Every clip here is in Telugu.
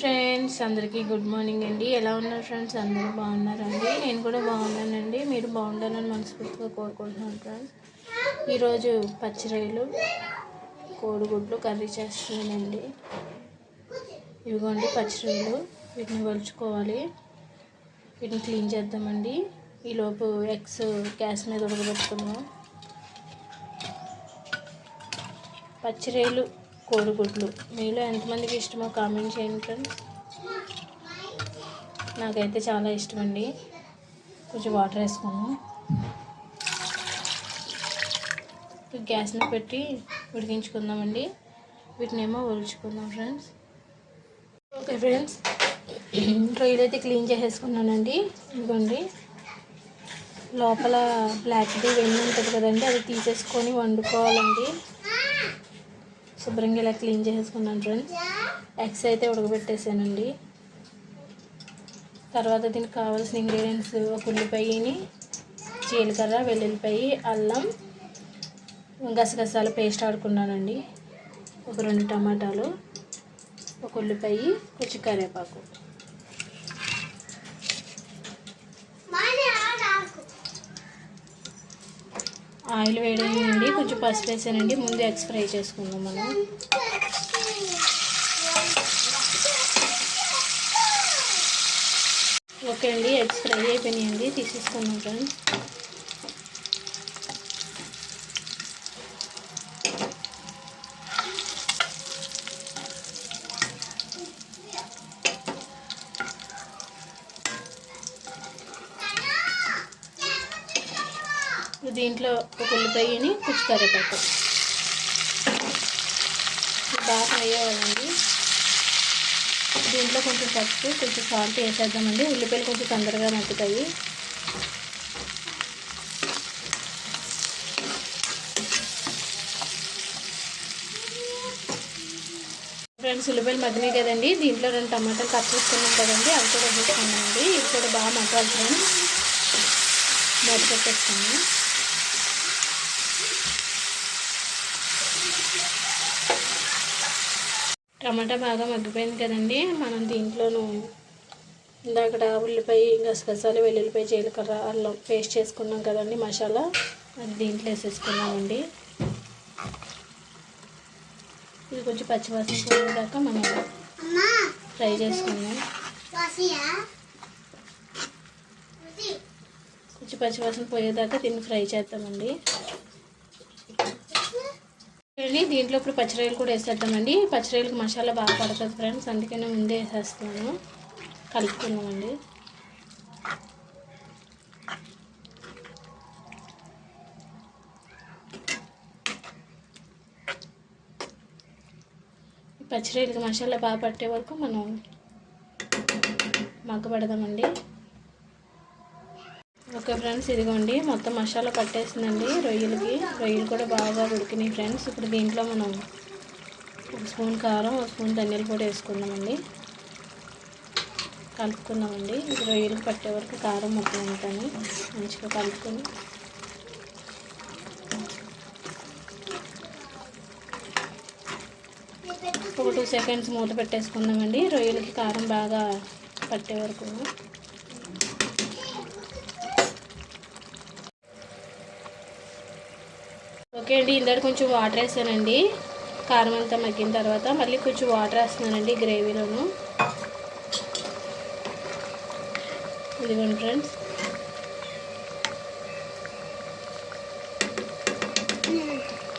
ఫ్రెండ్స్ అందరికీ గుడ్ మార్నింగ్ అండి. ఎలా ఉన్నారు ఫ్రెండ్స్? అందరూ బాగున్నారండి? నేను కూడా బాగున్నానండి. మీరు బాగుండాలని మనస్ఫూర్తిగా కోరుకుంటున్నాను ఫ్రెండ్స్. ఈరోజు పచ్చిరొయ్యలు కోడిగుడ్లు కర్రీ చేస్తున్నానండి. ఇవిగోండి పచ్చిరొయ్యలు వీటిని వలుచుకోవాలి. వీటిని క్లీన్ చేద్దామండి. ఈలోపు ఎగ్స్ గ్యాస్ మీద ఉడకబెట్టుకున్నాం పచ్చిరొయ్యలు కోడిగుడ్లు. మీలో ఎంతమందికి ఇష్టమో కామెంట్ చేయండి ఫ్రెండ్స్. నాకైతే చాలా ఇష్టం అండి కొంచెం వాటర్ వేసుకున్నాను. గ్యాస్ని పెట్టి ఉడికించుకుందామండి. వీటినేమో ఒలుచుకుందాం ఫ్రెండ్స్. Okay friends. రొయ్యలు అయితే క్లీన్ చేసేసుకున్నానండి. ఇదిగోండి. లోపల బ్లాక్ది వెన్ను ఉంటుంది కదండి అది తీసేసుకొని వండుకోవాలండి. శుభ్రంగా ఇలా క్లీన్ చేసేసుకున్నాను ఫ్రెండ్స్. ఎగ్స్ అయితే ఉడకబెట్టేసానండి. తర్వాత దీనికి కావాల్సిన ఇంగ్రీడియంట్స్ ఒక ఉల్లిపాయని జీలకర్ర వెల్లుల్లిపాయ అల్లం గసగసాల పేస్ట్ ఆడుకున్నానండి. ఒక రెండు టమాటాలు ఒక ఉల్లిపాయ కొంచెం కరివేపాకు. ఆయిల్ వేడైందండి కొంచెం పసుపు వేసానండి. ముందు ఎగ్స్ ఫ్రై చేసుకుందాం మనం. ఓకే అండి. ఎగ్స్ ఫ్రై అయిపోయినాయండి. తీసేసుకున్నాం ఫ్రెండ్స్. దీంట్లో ఒక ఉల్లిపాయని కొంచెం కరివేపాకు బాగా ఫ్రై అవ్వాలండి. దీంట్లో కొంచెం పసుపు కొంచెం సాల్ట్ వేసేద్దామండి. ఉల్లిపాయలు కొంచెం తొందరగా మగ్గుతాయి. ఫ్రెండ్స్ ఉల్లిపాయలు మగ్గినాయి కదండి. దీంట్లో రెండు టమాటాలు కట్ చేసుకున్నాం కదండి. అవి కూడా వేసేసుకున్నామండి ఇవి కూడా బాగా మగ్గాలి ఫ్రెండ్స్. మూత పెట్టేస్తాము టమాటా బాగా మగ్గిపోయింది కదండి. మనం దీంట్లోనూ ఇందాక ఉల్లిపాయ గసగసాలు వెల్లుల్లిపాయ జీలకర్ర అల్లం పేస్ట్ చేసుకున్నాం కదండి మసాలా. అది దీంట్లో వేసేసుకున్నామండి ఇది కొంచెం పచ్చివాసన పోయేదాకా మనం ఫ్రై చేసుకుందాం. కొంచెం పచ్చివాసన పోయేదాకా దీన్ని ఫ్రై చేద్దామండి. అండి దీంట్లో ఇప్పుడు పచ్చిరాయలు కూడా వేసేద్దామండి. పచ్చిరాయలకు మసాలా బాగా పడుతుంది ఫ్రెండ్స్ అందుకనే ముందే వేసేస్తున్నాను. కలుపుకుందామండి. పచ్చిరొయ్యలకి మసాలా బాగా పట్టే వరకు మనం మగ్గబెడదామండి. ఓకే ఫ్రెండ్స్ ఇదిగోండి. మొత్తం మసాలా పట్టేసిందండి. రొయ్యలకి. రొయ్యలు కూడా బాగా ఉడికినాయి ఫ్రెండ్స్. ఇప్పుడు దీంట్లో మనం ఒక స్పూన్ కారం ఒక స్పూన్ ధనియాల పొడి వేసుకుందామండి. కలుపుకుందామండి. ఇది రొయ్యలకు పట్టే వరకు కారం మొత్తం ఉంటాను మంచిగా కలుపుకొని. ఒక టూ సెకండ్స్ మూత పెట్టేసుకుందామండి. రొయ్యలకి కారం బాగా పట్టే వరకు. ఓకే అండి ఇందాక కొంచెం వాటర్ వేసానండి. కారం అంతా మగ్గిన తర్వాత మళ్ళీ కొంచెం వాటర్ వేస్తున్నానండి గ్రేవీలోను. ఇదిగోండి ఫ్రెండ్స్.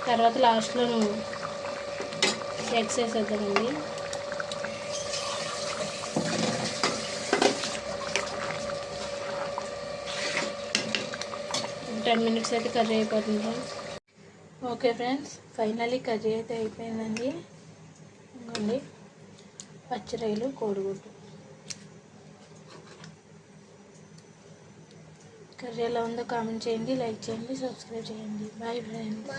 తర్వాత లాస్ట్లోను ఎగ్స్ వేసేద్దామండి. టెన్ మినిట్స్ అయితే కర్రీ అయిపోతుంది friends. Okay friends finally curry అయితే అయిపోయిందండి. ఇంకోండి పచ్చిరొయ్యలు కోడిగుడ్డు. కర్రీ ఎలా ఉందో కామెంట్ చేయండి లైక్ చేయండి సబ్స్క్రైబ్ చేయండి. Bye friends.